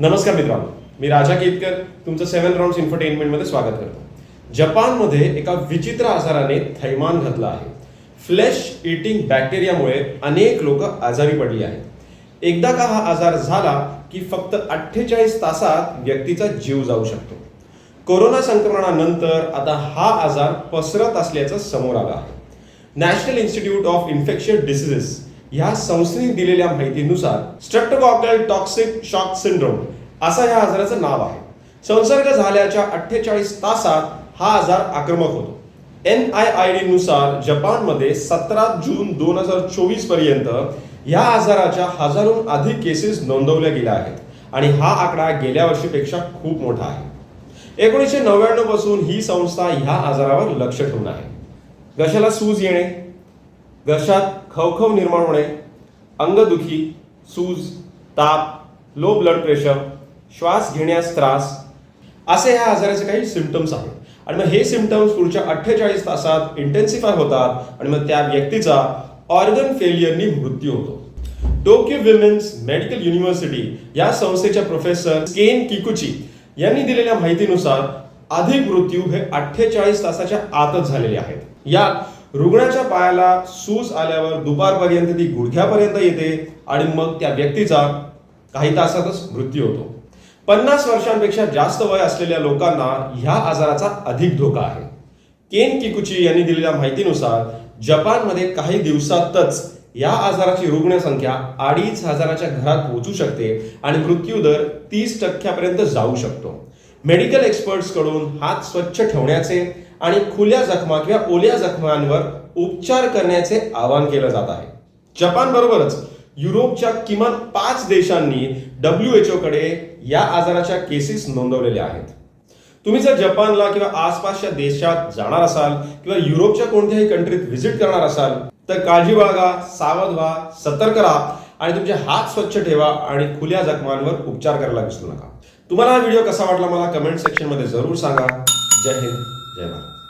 नमस्कार मित्रांनो मी राजा केतकर तुमचं सेव्हन राऊंड इन्फरटेनमेंटमध्ये स्वागत करतो. जपानमध्ये एका विचित्र आजाराने थैमान घातला आहे. फ्लेश इटिंग बॅक्टेरियामुळे अनेक लोक आजारी पडली आहेत. एकदा का हा आजार झाला की फक्त अठ्ठेचाळीस तासात व्यक्तीचा जीव जाऊ शकतो. कोरोना संक्रमणानंतर आता हा आजार पसरत असल्याचं समोर आलं आहे. National institute of infection diseases ह्या संस्थेने दिलेल्या माहितीनुसार स्ट्रेप्टोकॉकल टॉक्सिक शॉक सिंड्रोम असं या आजाराचं नाव आहे. संसर्ग झाल्याच्या अठ्ठेचाळीस तासात हा आजार आक्रमक होतो. एन आय आय डी नुसार जपानमध्ये सतरा जून दोन हजार चोवीसपर्यंत या आजाराच्या हजारोहून अधिक केसेस नोंदवल्या गेल्या आहेत आणि हा आकडा गेल्या वर्षीपेक्षा खूप मोठा आहे. एकोणीसशे नव्याण्णवपासून ही संस्था ह्या आजारावर लक्ष ठेवून आहे. घशाला सूज येणे? घशात खवखव निर्माण होणे अंगदुखी सूज ताप लो ब्लड प्रेशर श्वास घेण्यास त्रास असे ह्या आजाराचे काही सिमटम्स आहेत. आणि मग हे सिमटम्स पुढच्या अठ्ठेचाळीस तासात इंटेन्सिफाय होतात आणि मग त्या व्यक्तीचा ऑर्गन फेलियरनी मृत्यू होतो. टोकियो विमेन्स मेडिकल युनिव्हर्सिटी या संस्थेच्या प्रोफेसर केन किकुची यांनी दिलेल्या माहितीनुसार अधिक मृत्यू हे अठ्ठेचाळीस तासाच्या आतच झालेले आहेत. या रुग्णाच्या पायाला सूज आल्यावर दुपारपर्यंत ती गुडघ्यापर्यंत येते आणि मग त्या व्यक्तीचा काही तासातच मृत्यू होतो. पन्नास वर्षांपेक्षा जास्त वय असलेल्या लोकांना ह्या आजाराचा अधिक धोका आहे. केन किकुची यांनी दिलेल्या माहितीनुसार जपानमध्ये काही दिवसातच या आजाराची रुग्णसंख्या अडीच हजाराच्या घरात पोहोचू शकते आणि मृत्यू दर तीस टक्क्यापर्यंत जाऊ शकतो. मेडिकल एक्सपर्ट्सकडून हात स्वच्छ ठेवण्याचे आणि खुल्या जखमा किंवा ओल्या जखमांवर उपचार करण्याचे आवाहन केलं जात आहे. जपान बरोबरच युरोपच्या किमान पाच देशांनी डब्ल्यू एच कडे या आजाराच्या केसेस नोंदवलेल्या आहेत. तुम्ही जर जपानला किंवा आसपासच्या देशात जाणार असाल किंवा युरोपच्या कोणत्याही कंट्रीत व्हिजिट करणार असाल तर काळजी बाळगा सावध व्हा सतर्क राहा आणि तुमचे हात स्वच्छ ठेवा आणि खुल्या जखमांवर उपचार करायला विसरू नका. तुम्हाला हा व्हिडिओ कसा वाटला मला कमेंट सेक्शनमध्ये जरूर सांगा. जय हिंद. जय महाराज